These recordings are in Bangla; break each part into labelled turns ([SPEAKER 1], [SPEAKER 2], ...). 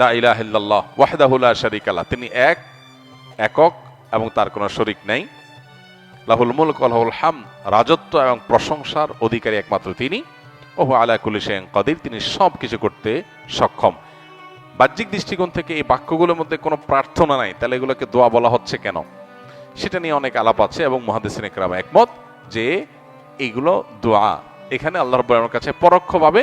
[SPEAKER 1] লা ইলাহা ইল্লাল্লাহ, ওয়াহদাহু লা শারীকা লাহ। তিনি এক, একক, এবং তার কোনো শরিক নাই। লাহুল মুলক লাহুল হাম রাজত্ব এবং প্রশংসার অধিকারী একমাত্র তিনি। ওহু আলা কুলি শেন কদির, তিনি সব কিছু করতে সক্ষম। বাহ্যিক দৃষ্টিকোণ থেকে এই বাক্যগুলোর মধ্যে কোনো প্রার্থনা নাই, তাহলে এগুলোকে দোয়া বলা হচ্ছে কেন? সেটা নিয়ে অনেক আলাপ আছে এবং মহাদিসিন একরাম একমত যে এইগুলো দোয়া। এখানে আল্লাহ রব্বুল কাছে পরোক্ষভাবে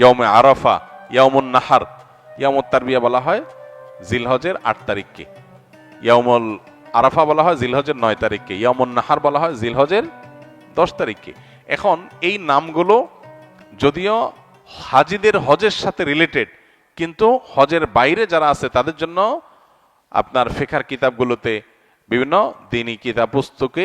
[SPEAKER 1] ইয়মে আরাফা ইয়মুন নাহার। ইয়ামত তারবিয়া বলা হয় জিলহজের আট তারিখকে। ইয়ামল আরাফা বলা হয় জিলহজের নয় তারিখকে। ইয়ামুন নাহার বলা হয় জিলহজের দশ তারিখকে। এখন এই নামগুলো যদিও হাজিদের হজের সাথে রিলেটেড কিন্তু হজের বাইরে যারা আছে তাদের জন্য আপনার ফেখার কিতাবগুলোতে বিভিন্ন দিনী কিতাব পুস্তকে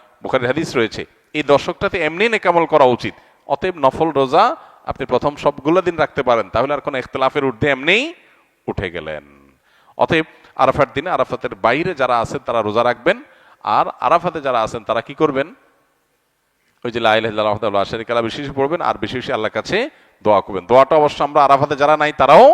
[SPEAKER 1] বুখারের হাদিস রয়েছে, এই দশকটাতে এমনি নেকামল করা উচিত। অতএব নফল রোজা আপনি প্রথম সবগুলো দিন রাখতে পারেন, তাহলে আর কোনো ইখতলাফের ঊর্ধ্বে এমনিই উঠে গেলেন। অতএব আরাফার দিনে আরাফাতের বাইরে যারা আছেন তারা রোজা রাখবেন, আর আরাফাতে যারা আছেন তারা কি করবেন? ওই যে লাইল্লাহ আশারিক আল্লাহ বেশি বেশি পড়বেন, আর বেশি বেশি আল্লাহর কাছে দোয়া করবেন। দোয়াটা অবশ্য আমরা আরাফাতে যারা নাই তারাও